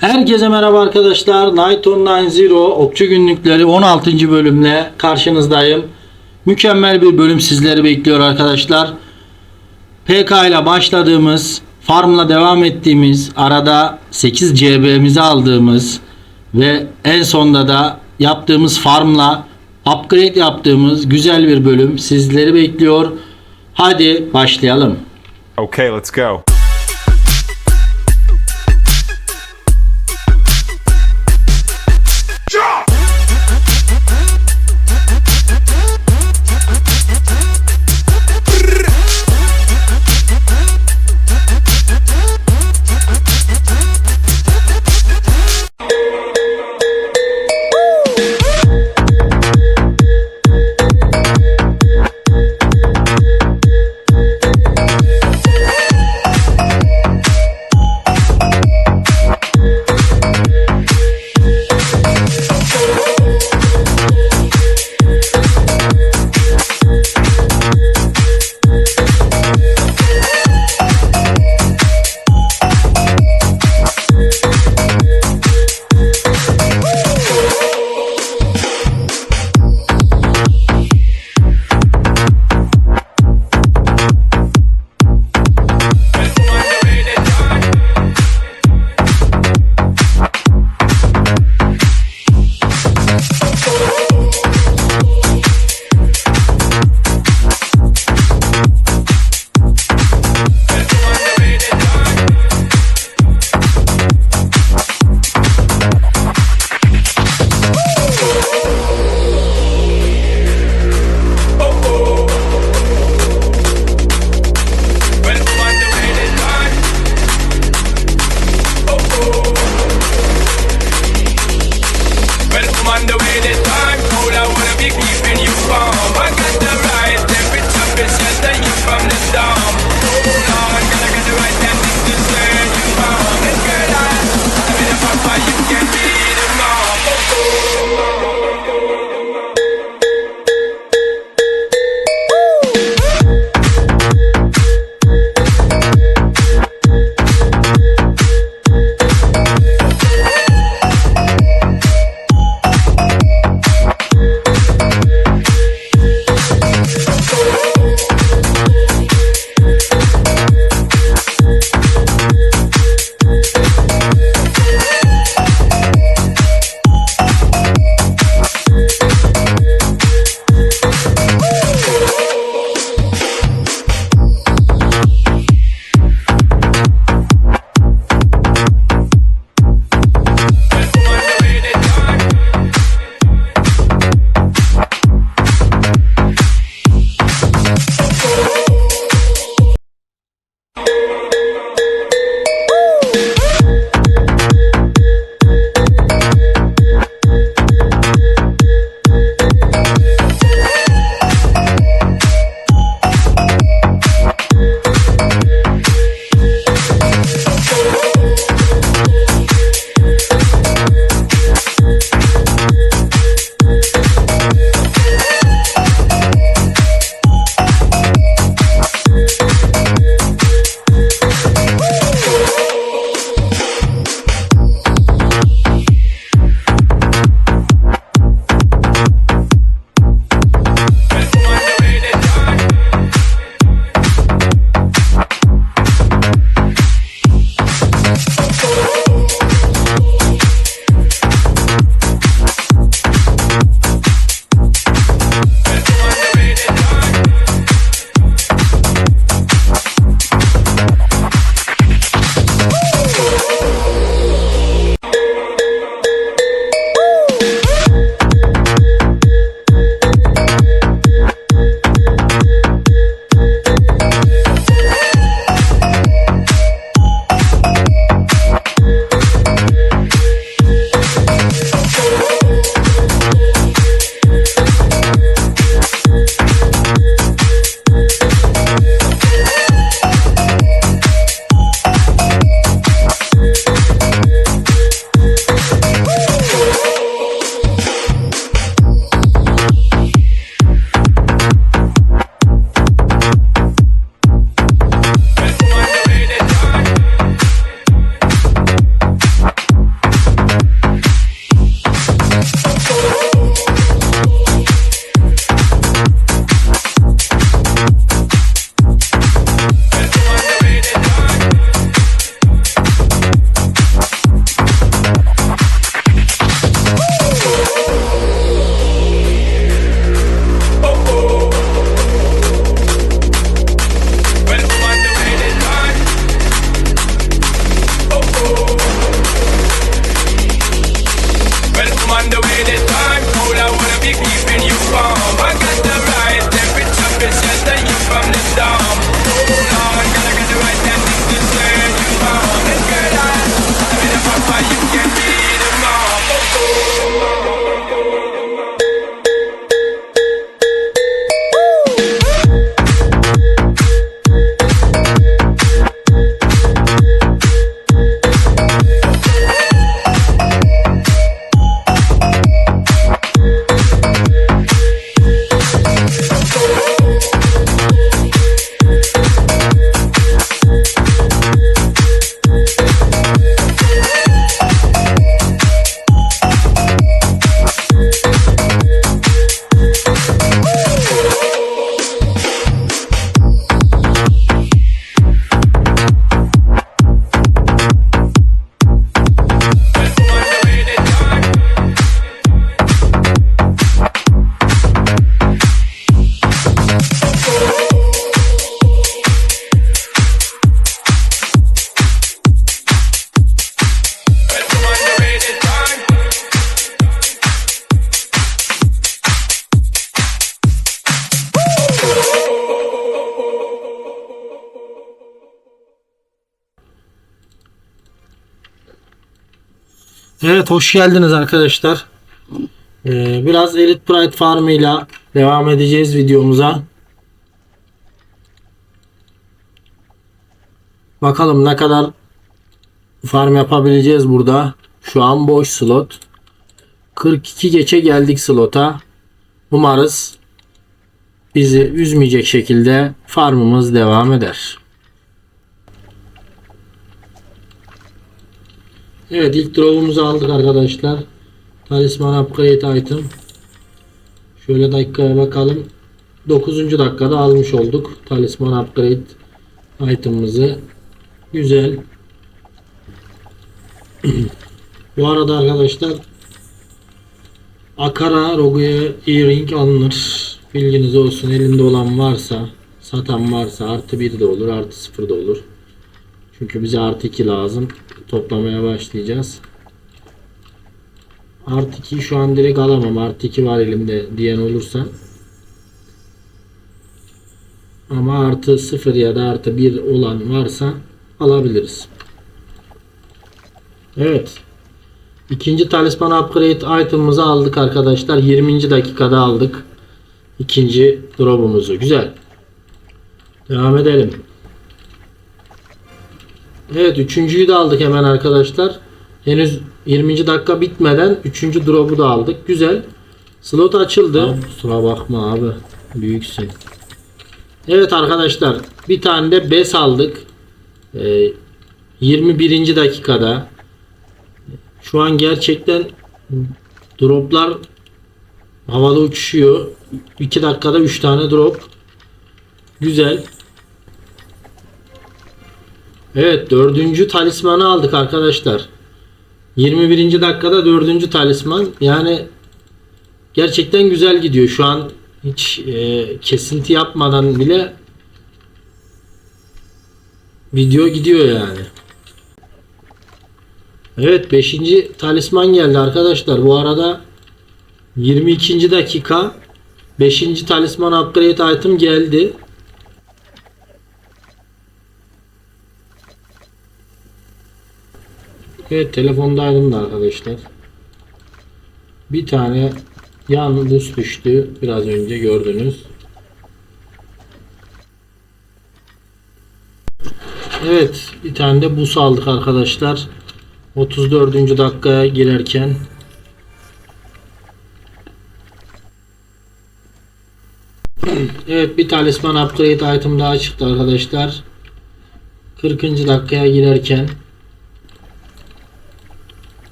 Herkese merhaba arkadaşlar. Night Online Zero Okçu Günlükleri 16. bölümle karşınızdayım. Mükemmel bir bölüm sizleri bekliyor arkadaşlar. PK ile başladığımız, farmla devam ettiğimiz, arada 8 CB'mizi aldığımız ve en sonda da yaptığımız farmla upgrade yaptığımız güzel bir bölüm sizleri bekliyor. Hadi başlayalım. Okay, let's go. Evet hoş geldiniz arkadaşlar. Ee, biraz Elite Pride Farm ile devam edeceğiz videomuza. Bakalım ne kadar farm yapabileceğiz burada. Şu an boş slot. 42 geçe geldik slota. Umarız bizi üzmeyecek şekilde farmımız devam eder. Evet ilk drop'umuzu aldık arkadaşlar. Talisman upgrade item. Şöyle dakikaya bakalım. 9. dakikada almış olduk. Talisman upgrade item'ımızı. Güzel. Bu arada arkadaşlar Akara Rogue'ya earring alınır. Bilginiz olsun. Elinde olan varsa satan varsa artı 1 de olur artı 0 da olur. Çünkü bize artı 2 lazım. Toplamaya başlayacağız. Artı 2 şu an direkt alamam. Artı 2 var elimde diyen olursa. Ama artı 0 ya da artı 1 olan varsa alabiliriz. Evet. İkinci talisman upgrade item'ımızı aldık arkadaşlar. 20. dakikada aldık. İkinci drop'umuzu. Güzel. Devam edelim. Evet üçüncüyü de aldık hemen arkadaşlar. Henüz 20. dakika bitmeden üçüncü drop'u da aldık. Güzel. Slot açıldı. Abi, kusura bakma abi. Büyüksün. Evet arkadaşlar. Bir tane de bes aldık. Ee, 21. dakikada. Şu an gerçekten droplar havada uçuşuyor. 2 dakikada 3 tane drop. Güzel. Evet dördüncü talismanı aldık arkadaşlar. 21. dakikada dördüncü talisman. Yani gerçekten güzel gidiyor. Şu an hiç e, kesinti yapmadan bile video gidiyor yani. Evet 5. talisman geldi arkadaşlar. Bu arada 22. dakika 5. talisman upgrade item geldi. Evet telefondaydım da arkadaşlar. Bir tane yan buz düştü. Biraz önce gördünüz. Evet bir tane de buz aldık arkadaşlar. 34. dakikaya girerken Evet bir talisman upgrade item daha çıktı arkadaşlar. 40. dakikaya girerken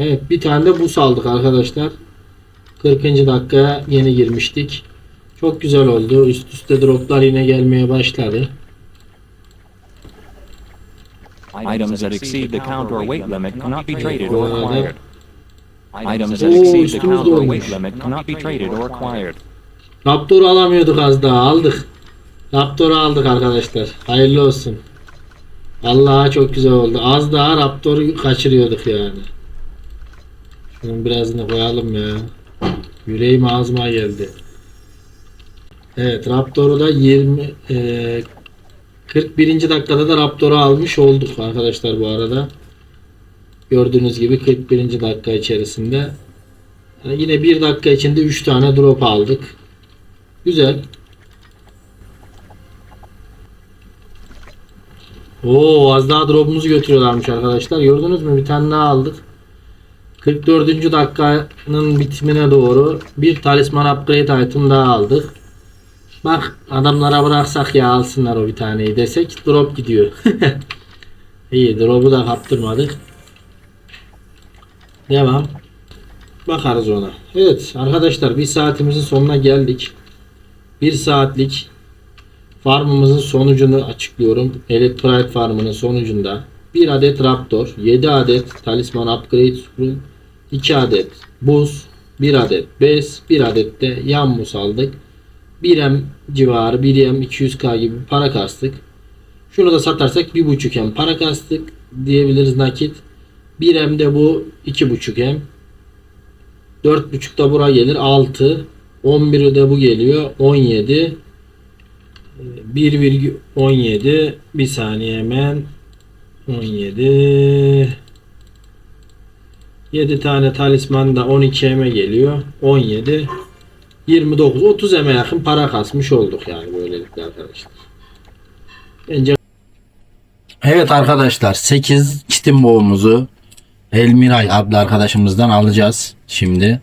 Evet bir tane de bus aldık arkadaşlar. 40. dakikaya yeni girmiştik. Çok güzel oldu. Üst üste droplar yine gelmeye başladı. Items that exceed the count or weight limit cannot be traded or Böyle. acquired. Items that Oo, exceed the üstümüz count or dolmuş. weight limit cannot be traded or acquired. Raptor'u alamıyorduk az daha aldık. Raptor'u aldık arkadaşlar. Hayırlı olsun. Allah'a çok güzel oldu. Az daha Raptor'u kaçırıyorduk yani. Şunun birazını koyalım ya. Yüreğim ağzıma geldi. Evet Raptor'u da 20 e, 41. dakikada da Raptor'u almış olduk arkadaşlar bu arada. Gördüğünüz gibi 41. dakika içerisinde. Yani yine 1 dakika içinde 3 tane drop aldık. Güzel. Oo az daha drop'umuzu götürüyorlarmış arkadaşlar. Gördünüz mü? Bir tane daha aldık. 44. dakikanın bitimine doğru bir talisman upgrade item daha aldık. Bak adamlara bıraksak ya alsınlar o bir taneyi desek drop gidiyor. İyi drop'u da kaptırmadık. Devam. Bakarız ona. Evet arkadaşlar bir saatimizin sonuna geldik. Bir saatlik farmımızın sonucunu açıklıyorum. Elite Pride farmının sonucunda bir adet Raptor, 7 adet Talisman Upgrade Scroll, 2 adet Buz, 1 adet Bez, 1 adet de yan buz aldık. 1M civarı 1M 200k gibi para kastık. Şunu da satarsak 1.5M para kastık diyebiliriz nakit. 1M de bu 2.5M. 4.5 da bura gelir 6. 11'i de bu geliyor 17. 1,17 bir saniye hemen 17 7 tane talisman da 12 eme geliyor. 17 29 30 eme yakın para kasmış olduk yani böylelikle arkadaşlar. Bence Evet arkadaşlar 8 çitin boğumuzu Elmiray adlı arkadaşımızdan alacağız şimdi.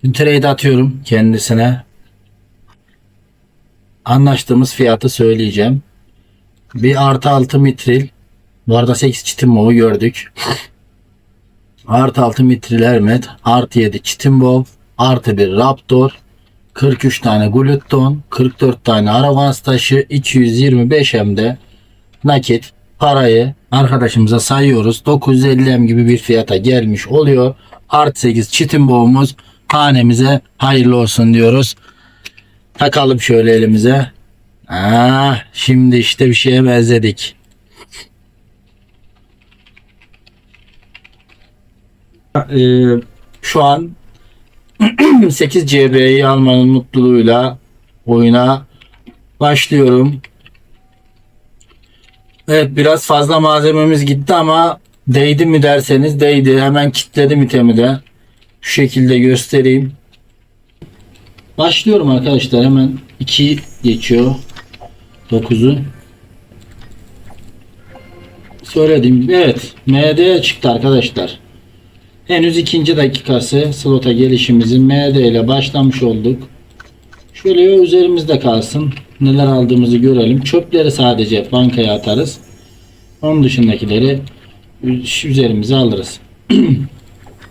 Şimdi trade atıyorum kendisine. Anlaştığımız fiyatı söyleyeceğim. Bir artı 6 mitril. Bu arada 8 çitin boğu gördük. Artı 6 mitril hermet. Artı 7 çitin boğ. Artı 1 raptor. 43 tane glutton. 44 tane aravans taşı. 225 hem de nakit parayı arkadaşımıza sayıyoruz. 950 M gibi bir fiyata gelmiş oluyor. Art 8 çitin boğumuz hanemize hayırlı olsun diyoruz. Takalım şöyle elimize. Ah, şimdi işte bir şeye benzedik. Ee, şu an 8 CB'yi almanın mutluluğuyla oyuna başlıyorum. Evet biraz fazla malzememiz gitti ama değdi mi derseniz değdi. Hemen kilitledim itemi de. Şu şekilde göstereyim. Başlıyorum arkadaşlar hemen 2 geçiyor 9'u. Söylediğim gibi evet MD çıktı arkadaşlar. Henüz ikinci dakikası slota gelişimizin MD ile başlamış olduk. Şöyle üzerimizde kalsın. Neler aldığımızı görelim. Çöpleri sadece bankaya atarız. Onun dışındakileri üzerimize alırız.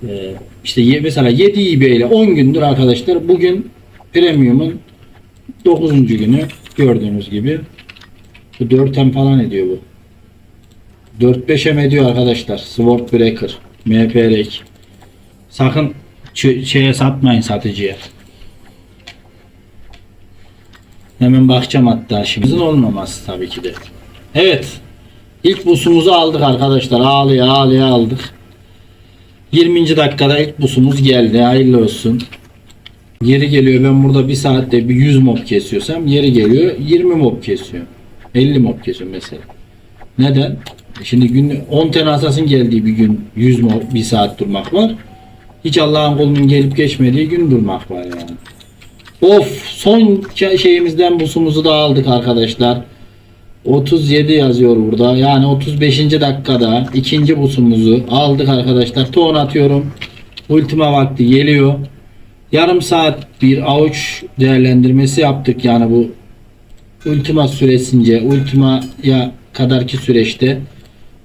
Ee, işte mesela 7 eBay ile 10 gündür arkadaşlar. Bugün premium'un 9. günü gördüğünüz gibi. Bu 4M falan ediyor bu. 4-5M ediyor arkadaşlar. Sword Breaker. MPRK. Sakın şeye satmayın satıcıya. Hemen bakacağım hatta şimdi. Olmaması tabii ki de. Evet. İlk busumuzu aldık arkadaşlar. Ağlaya ağlaya aldık. 20. dakikada ilk busumuz geldi. Hayırlı olsun. Yeri geliyor ben burada bir saatte bir 100 mob kesiyorsam yeri geliyor 20 mob kesiyor. 50 mob kesiyor mesela. Neden? Şimdi gün 10 tane asasın geldiği bir gün 100 mob bir saat durmak var. Hiç Allah'ın kolunun gelip geçmediği gün durmak var yani. Of son şeyimizden busumuzu da aldık arkadaşlar. 37 yazıyor burada. Yani 35. dakikada ikinci busumuzu aldık arkadaşlar. Ton atıyorum. Ultima vakti geliyor. Yarım saat bir avuç değerlendirmesi yaptık. Yani bu ultima süresince ultimaya kadarki süreçte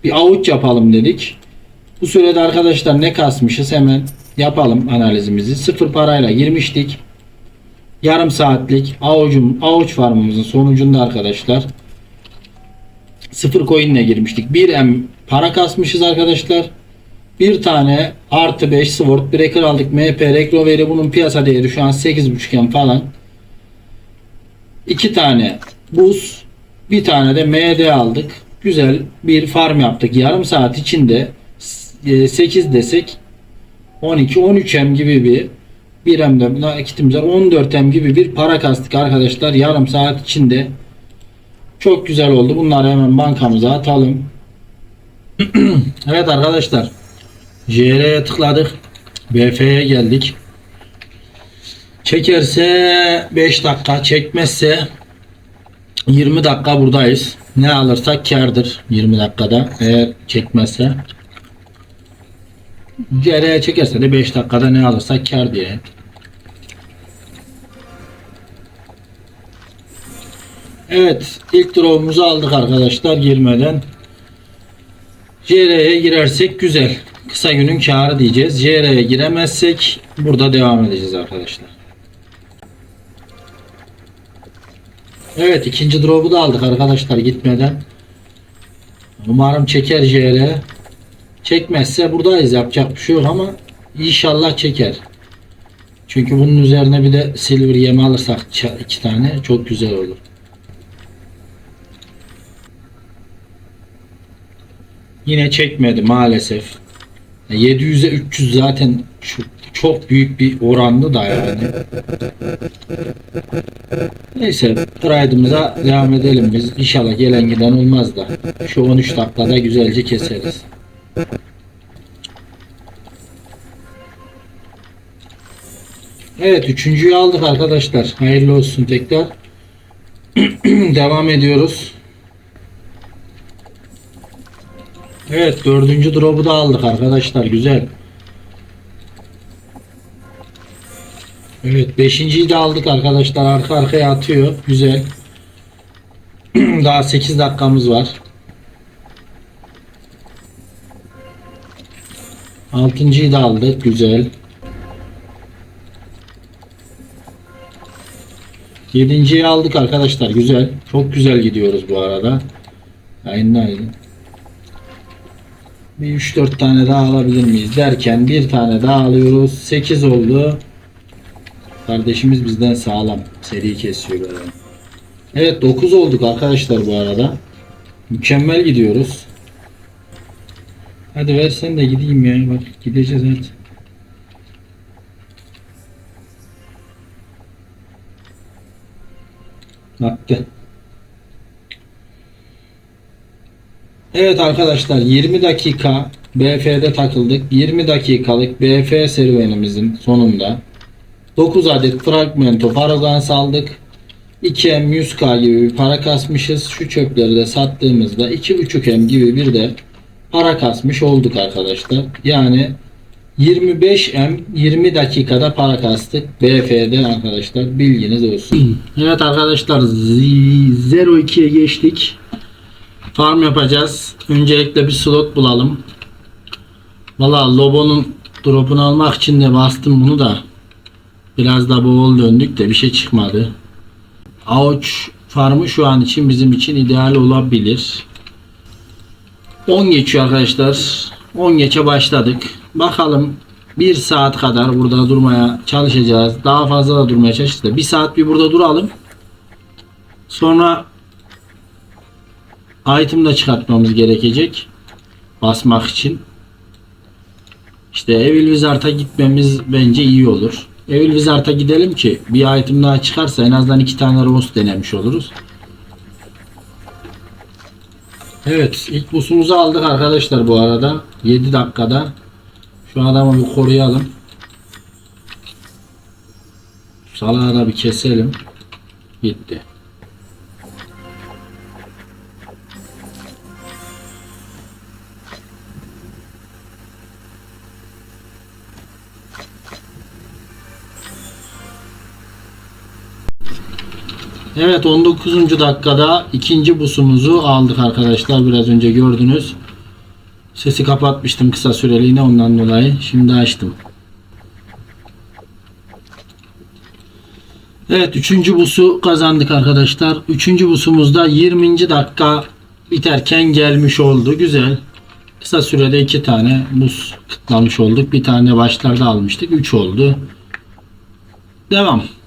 bir avuç yapalım dedik. Bu sürede arkadaşlar ne kasmışız hemen yapalım analizimizi. Sıfır parayla girmiştik yarım saatlik avucum avuç farmımızın sonucunda arkadaşlar sıfır coin ile girmiştik. 1M para kasmışız arkadaşlar. Bir tane artı 5 sword breaker aldık. MP Recroveri bunun piyasa değeri şu an 8.5 falan. İki tane buz bir tane de MD aldık. Güzel bir farm yaptık. Yarım saat içinde e, 8 desek 12 13 M gibi bir bir hem de nakitimiz var. 14 hem gibi bir para kastık arkadaşlar. Yarım saat içinde. Çok güzel oldu. Bunları hemen bankamıza atalım. evet arkadaşlar. JR'ye tıkladık. BF'ye geldik. Çekerse 5 dakika, çekmezse 20 dakika buradayız. Ne alırsak kardır 20 dakikada. Eğer çekmezse CR'ye çekerse de 5 dakikada ne alırsak kar diye. Evet ilk drop'umuzu aldık arkadaşlar girmeden. JR'ye girersek güzel. Kısa günün karı diyeceğiz. JR'ye giremezsek burada devam edeceğiz arkadaşlar. Evet ikinci drop'u da aldık arkadaşlar gitmeden. Umarım çeker JR. Çekmezse buradayız yapacak bir şey yok ama inşallah çeker. Çünkü bunun üzerine bir de silver yeme alırsak iki tane çok güzel olur. Yine çekmedi maalesef. 700'e 300 zaten şu- çok büyük bir oranlı da yani. Neyse pride'ımıza devam edelim biz. İnşallah gelen giden olmaz da. Şu 13 dakikada güzelce keseriz. Evet üçüncüyü aldık arkadaşlar. Hayırlı olsun tekrar. devam ediyoruz. Evet dördüncü drop'u da aldık arkadaşlar. Güzel. Evet beşinciyi de aldık arkadaşlar. Arka arkaya atıyor. Güzel. Daha 8 dakikamız var. Altıncıyı da aldık. Güzel. Yedinciyi aldık arkadaşlar. Güzel. Çok güzel gidiyoruz bu arada. Aynen aynen. Bir 3-4 tane daha alabilir miyiz derken bir tane daha alıyoruz. 8 oldu. Kardeşimiz bizden sağlam. Seri kesiyor böyle. Evet 9 olduk arkadaşlar bu arada. Mükemmel gidiyoruz. Hadi versen de gideyim ya. Bak gideceğiz evet. Attı. Evet arkadaşlar 20 dakika BF'de takıldık. 20 dakikalık BF serüvenimizin sonunda 9 adet fragmento paragon saldık. 2M 100k gibi bir para kasmışız. Şu çöpleri de sattığımızda 2.5M gibi bir de para kasmış olduk arkadaşlar. Yani 25M 20 dakikada para kastık. BF'de arkadaşlar bilginiz olsun. Evet arkadaşlar Z- Zero 2'ye geçtik. Farm yapacağız. Öncelikle bir slot bulalım. Valla Lobo'nun drop'unu almak için de bastım bunu da. Biraz da boğul döndük de bir şey çıkmadı. Avuç farmı şu an için bizim için ideal olabilir. 10 geçiyor arkadaşlar. 10 geçe başladık. Bakalım 1 saat kadar burada durmaya çalışacağız. Daha fazla da durmaya çalışacağız. 1 saat bir burada duralım. Sonra item da çıkartmamız gerekecek. Basmak için. İşte Evil Wizard'a gitmemiz bence iyi olur. Evil Wizard'a gidelim ki bir item daha çıkarsa en azından iki tane roast denemiş oluruz. Evet ilk busumuzu aldık arkadaşlar bu arada. 7 dakikada. Şu adamı bir koruyalım. Salağı da bir keselim. Gitti. Evet 19. dakikada ikinci busumuzu aldık arkadaşlar. Biraz önce gördünüz. Sesi kapatmıştım kısa süreliğine ondan dolayı. Şimdi açtım. Evet 3. busu kazandık arkadaşlar. 3. busumuzda 20. dakika biterken gelmiş oldu. Güzel. Kısa sürede 2 tane buz kıtlamış olduk. Bir tane başlarda almıştık. 3 oldu. Devam.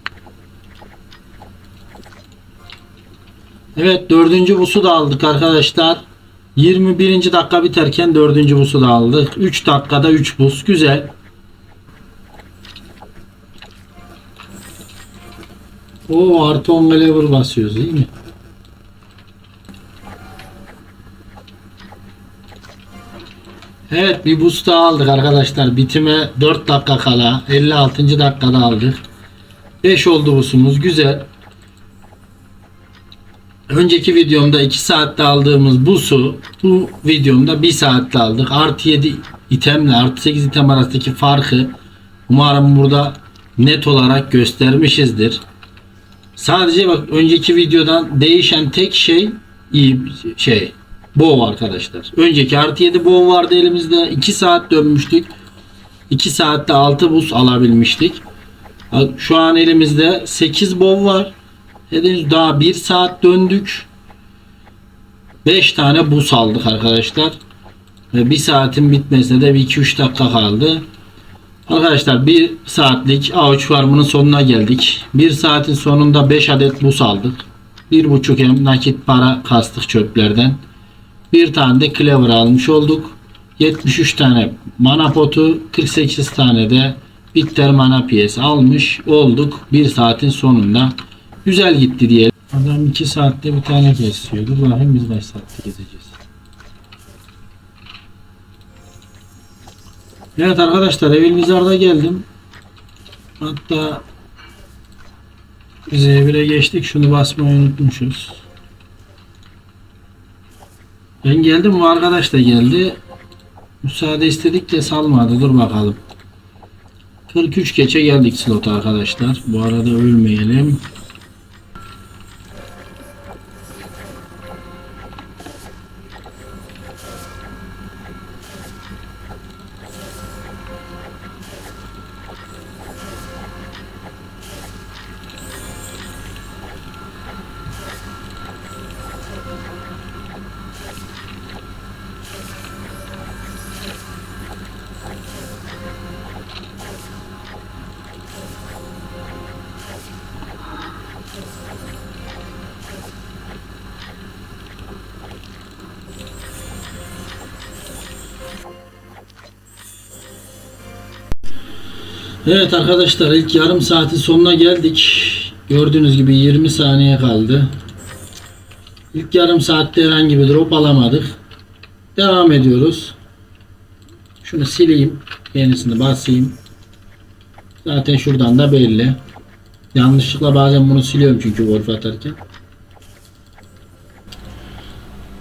Evet dördüncü busu da aldık arkadaşlar. 21. dakika biterken dördüncü busu da aldık. 3 dakikada 3 bus. Güzel. O artı 10 level basıyoruz değil mi? Evet bir boost daha aldık arkadaşlar. Bitime 4 dakika kala 56. dakikada aldık. 5 oldu busumuz. Güzel. Önceki videomda 2 saatte aldığımız bu su bu videomda 1 saatte aldık. Artı 7 itemle artı 8 item arasındaki farkı umarım burada net olarak göstermişizdir. Sadece bak önceki videodan değişen tek şey iyi şey. Bow arkadaşlar. Önceki artı 7 bow vardı elimizde. 2 saat dönmüştük. 2 saatte 6 buz alabilmiştik. Şu an elimizde 8 bow var. Henüz daha 1 saat döndük. 5 tane buz aldık arkadaşlar. Ve 1 saatin bitmesine de bir 2-3 dakika kaldı. Arkadaşlar 1 saatlik avuç farmının sonuna geldik. 1 saatin sonunda 5 adet buz aldık. 1.5 hem nakit para kastık çöplerden. Bir tane de clever almış olduk. 73 tane mana potu, 48 tane de bitter mana piyesi almış olduk. 1 saatin sonunda. Güzel gitti diye. Adam 2 saatte bir tane kesiyor. Dur bakayım biz kaç saatte gezeceğiz. Evet arkadaşlar Evil Wizard'a geldim. Hatta biz evire geçtik. Şunu basmayı unutmuşuz. Ben geldim bu arkadaş da geldi. Müsaade istedik de salmadı. Dur bakalım. 43 geçe geldik slota arkadaşlar. Bu arada ölmeyelim. Evet arkadaşlar ilk yarım saatin sonuna geldik. Gördüğünüz gibi 20 saniye kaldı. İlk yarım saatte herhangi bir drop alamadık. Devam ediyoruz. Şunu sileyim. Yenisini basayım. Zaten şuradan da belli. Yanlışlıkla bazen bunu siliyorum çünkü golf atarken.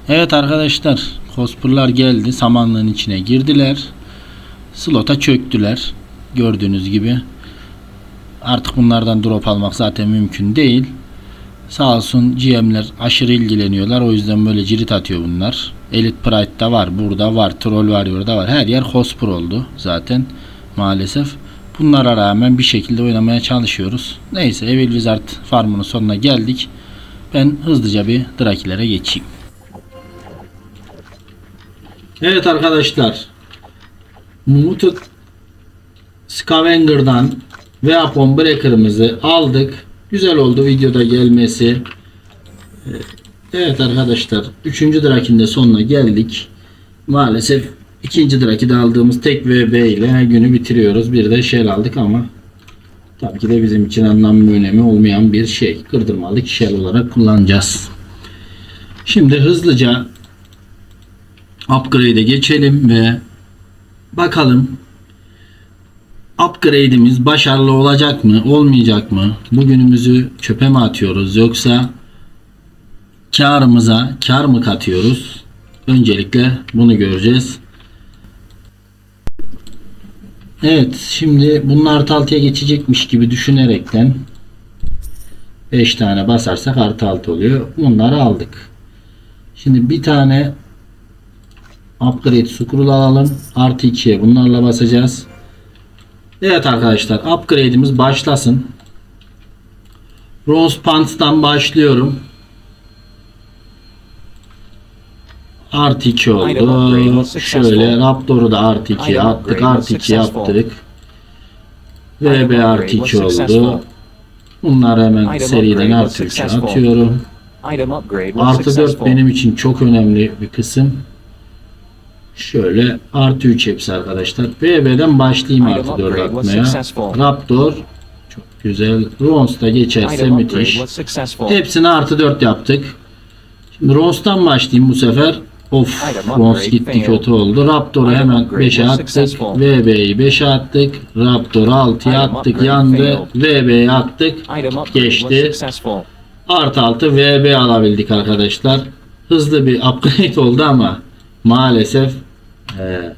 Evet arkadaşlar. Cospurlar geldi. Samanlığın içine girdiler. Slota çöktüler. Gördüğünüz gibi. Artık bunlardan drop almak zaten mümkün değil. Sağ olsun GM'ler aşırı ilgileniyorlar. O yüzden böyle cirit atıyor bunlar. Elite Pride'da var. Burada var. Troll Warrior'da var. Her yer Hospur oldu zaten maalesef. Bunlara rağmen bir şekilde oynamaya çalışıyoruz. Neyse Evil Wizard farmının sonuna geldik. Ben hızlıca bir Drakilere geçeyim. Evet arkadaşlar. Muted Scavenger'dan Weapon Breaker'ımızı aldık. Güzel oldu videoda gelmesi. Ee, Evet arkadaşlar. 3. Drakin de sonuna geldik. Maalesef ikinci Draki'de aldığımız tek VB ile günü bitiriyoruz. Bir de Shell aldık ama tabii ki de bizim için anlam ve önemi olmayan bir şey. Kırdırmalık Shell olarak kullanacağız. Şimdi hızlıca upgrade'e geçelim ve bakalım upgrade'imiz başarılı olacak mı, olmayacak mı? Bugünümüzü çöpe mi atıyoruz yoksa karımıza kar mı katıyoruz? Öncelikle bunu göreceğiz. Evet, şimdi bunun artı altıya geçecekmiş gibi düşünerekten 5 tane basarsak artı altı oluyor. Bunları aldık. Şimdi bir tane upgrade scroll alalım. Artı 2'ye bunlarla basacağız. Evet arkadaşlar upgrade'imiz başlasın. Rose Pants'tan başlıyorum. Artı 2 Item upgrade oldu. Şöyle Raptor'u da artı 2 Item attık. upgrade Artı was 2 successful. yaptık. VB was 2 oldu. Bunları hemen seriden was 3'e successful. atıyorum. Artı 4 successful. benim için çok önemli bir kısım. Şöyle artı 3 hepsi arkadaşlar. VB'den başlayayım artı 4 upgrade was atmaya. Raptor çok güzel. Rons da geçerse müthiş. Hepsini artı 4 yaptık. Şimdi Rons'tan başlayayım bu sefer. Of Rons gitti kötü oldu. Raptor'u hemen upgrade 5'e was attık. VB'yi 5'e attık. Raptor'u 6'ya Item attık. Yandı. VB'yi attık. Geçti. Artı altı VB alabildik arkadaşlar. Hızlı bir upgrade oldu ama maalesef eee,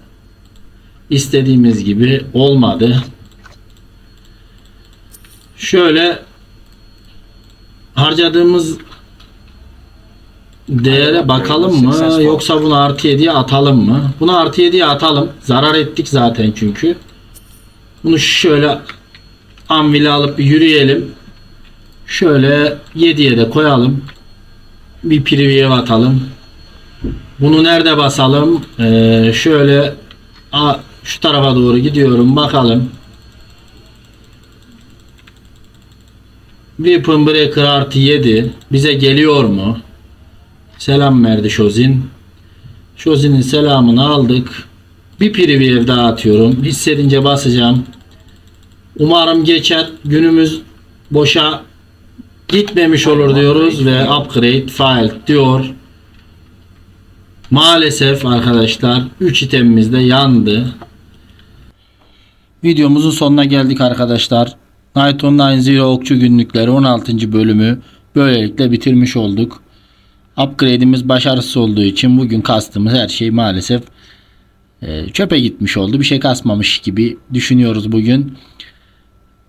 istediğimiz gibi olmadı. Şöyle harcadığımız değere bakalım mı yoksa bunu artı 7'ye atalım mı? Bunu artı 7'ye atalım. Zarar ettik zaten çünkü. Bunu şöyle anvile alıp bir yürüyelim. Şöyle 7'ye de koyalım. Bir preview atalım. Bunu nerede basalım? Ee, şöyle a, şu tarafa doğru gidiyorum. Bakalım. Weapon Breaker artı 7 bize geliyor mu? Selam verdi Şozin. Şozin'in selamını aldık. Bir preview daha atıyorum. Hissedince basacağım. Umarım geçer. Günümüz boşa gitmemiş olur diyoruz ve upgrade file diyor. Maalesef arkadaşlar 3 itemimiz de yandı. Videomuzun sonuna geldik arkadaşlar. Night Online Zero Okçu Günlükleri 16. bölümü böylelikle bitirmiş olduk. Upgrade'imiz başarısız olduğu için bugün kastığımız her şey maalesef e, çöpe gitmiş oldu. Bir şey kasmamış gibi düşünüyoruz bugün.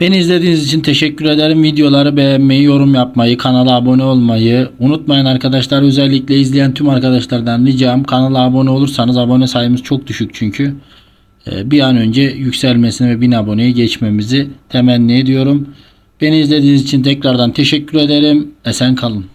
Beni izlediğiniz için teşekkür ederim. Videoları beğenmeyi, yorum yapmayı, kanala abone olmayı unutmayın arkadaşlar. Özellikle izleyen tüm arkadaşlardan ricam kanala abone olursanız abone sayımız çok düşük çünkü. Ee, Bir an önce yükselmesini ve 1000 aboneyi geçmemizi temenni ediyorum. Beni izlediğiniz için tekrardan teşekkür ederim. Esen kalın.